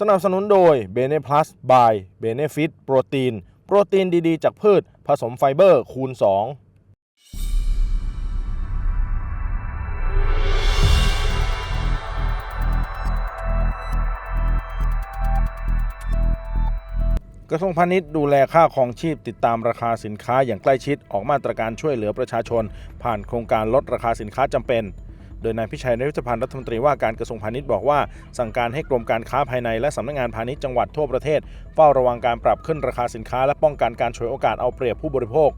สนับสนุนโดย b e n e Plus by Benefit โปรตีน โปรตีนดีๆ จากพืช ผสมไฟเบอร์คูณ 2 กระทรวงพาณิชย์ดูแลค่าครองชีพติดตามราคาสินค้าอย่างใกล้ชิดออกมาตรการช่วยเหลือประชาชน ผ่านโครงการลดราคาสินค้าจำเป็น ดยนายพิชัยนริชพันธ์รัฐมนตรีว่าการกระทรวงพาณิชย์บอกว่า สั่งการให้กรมการค้าภายในและสำนักงานพาณิชย์จังหวัดทั่วประเทศเฝ้าระวังการปรับขึ้นราคาสินค้าและป้องกันการฉวยโอกาสเอาเปรียบผู้บริโภค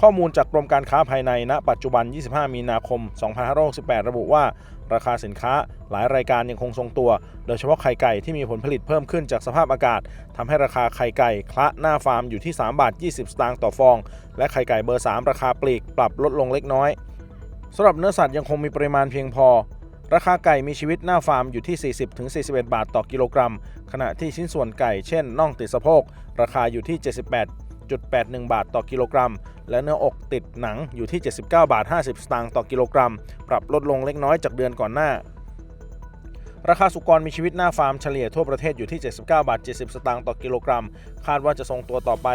ข้อมูลจากกรมการค้าภายในณ ปัจจุบัน 25 มีนาคม 2568 ระบุว่า ราคาสินค้าหลายรายการยังคงทรงตัว โดยเฉพาะไข่ไก่ที่มีผลผลิตเพิ่มขึ้นจากสภาพอากาศทำให้ราคาไข่ไก่คละหน้าฟาร์มอยู่ที่ 3 บาท 20 สตางค์ต่อฟอง และไข่ไก่เบอร์ 3 ราคาปลีกปรับลดลงเล็กน้อย สำหรับเนื้อสัตว์ยังคงมีปริมาณเพียงพอ ราคาไก่มีชีวิตหน้าฟาร์มอยู่ที่ 40-41 บาทต่อกิโลกรัม ขณะที่ชิ้นส่วนไก่เช่นน่องติดสะโพก ราคาอยู่ที่ 78.81 บาทต่อกิโลกรัม และเนื้ออกติดหนังอยู่ที่ 79 บาท 50 สตางค์ต่อกิโลกรัม ปรับลดลงเล็กน้อยจากเดือนก่อนหน้า ราคาสุกรมีชีวิตหน้าฟาร์มเฉลี่ยทั่วประเทศอยู่ที่ 79 บาท 70 สตางค์ต่อกิโลกรัม คาดว่าจะทรงตัวต่อไป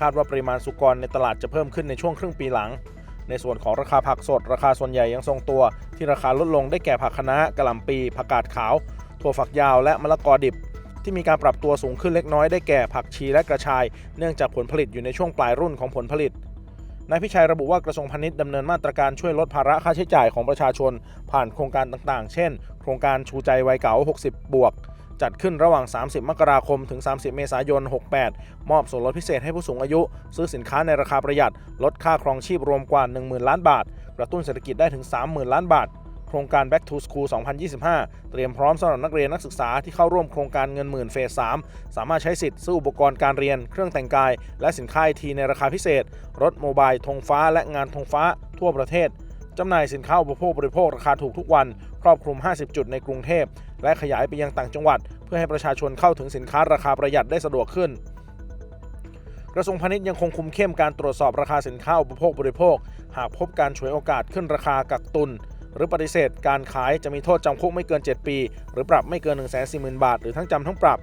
คาดว่าปริมาณสุกรในตลาดจะเพิ่มขึ้นในช่วงครึ่งปีหลัง ในส่วนของราคาผักสด ราคาส่วนใหญ่ยังทรงตัว ที่ราคาลดลงได้แก่ผักคะน้ากะหล่ำปีผักกาดขาว ถั่วฝักยาวและมะละกอดิบ ที่มีการปรับตัวสูงขึ้นเล็กน้อยได้แก่ผักชีและกระชาย เนื่องจากผลผลิตอยู่ในช่วงปลายรุ่นของผลผลิตนายพิชัยระบุว่ากระทรวงพาณิชย์ดำเนินมาตรการช่วยลดภาระค่าใช้จ่ายของประชาชน ผ่านโครงการต่างๆ เช่น โครงการชูใจวัยเก่า 60 บวก จัดขึ้นระหว่าง 30 มกราคม ถึง 30 เมษายน 68 มอบส่วนลดพิเศษให้ผู้สูงอายุ ซื้อสินค้าในราคาประหยัด ลดค่าครองชีพรวมกว่า 10,000 ล้านบาท กระตุ้นเศรษฐกิจได้ถึง 30,000 ล้านบาท โครงการ Back to School 2025 เตรียมพร้อมสำหรับนักเรียนนักศึกษาที่เข้าร่วมโครงการเงินหมื่นเฟส 3 สามารถใช้สิทธิ์ซื้ออุปกรณ์การเรียน เครื่องแต่งกาย และสินค้าไอทีในราคาพิเศษ รถโมบายธงฟ้า และงานธงฟ้า ทั่วประเทศจำหน่ายสินค้าอุปโภคบริโภคราคาถูกทุกวัน ครอบคลุม 50 จุดในกรุงเทพ และขยายไปยังต่างจังหวัด เพื่อให้ประชาชนเข้าถึงสินค้าราคาประหยัดได้สะดวกขึ้น กระทรวงพาณิชย์ยังคงคุมเข้มการตรวจสอบราคาสินค้าอุปโภคบริโภค หากพบการฉวยโอกาสขึ้นราคากักตุน หรือปฏิเสธการขายจะมีโทษจำคุกไม่เกิน 7 ปี หรือปรับไม่เกิน 1 4 0 0 0 0 บาท หรือทั้งจำทั้งปรับ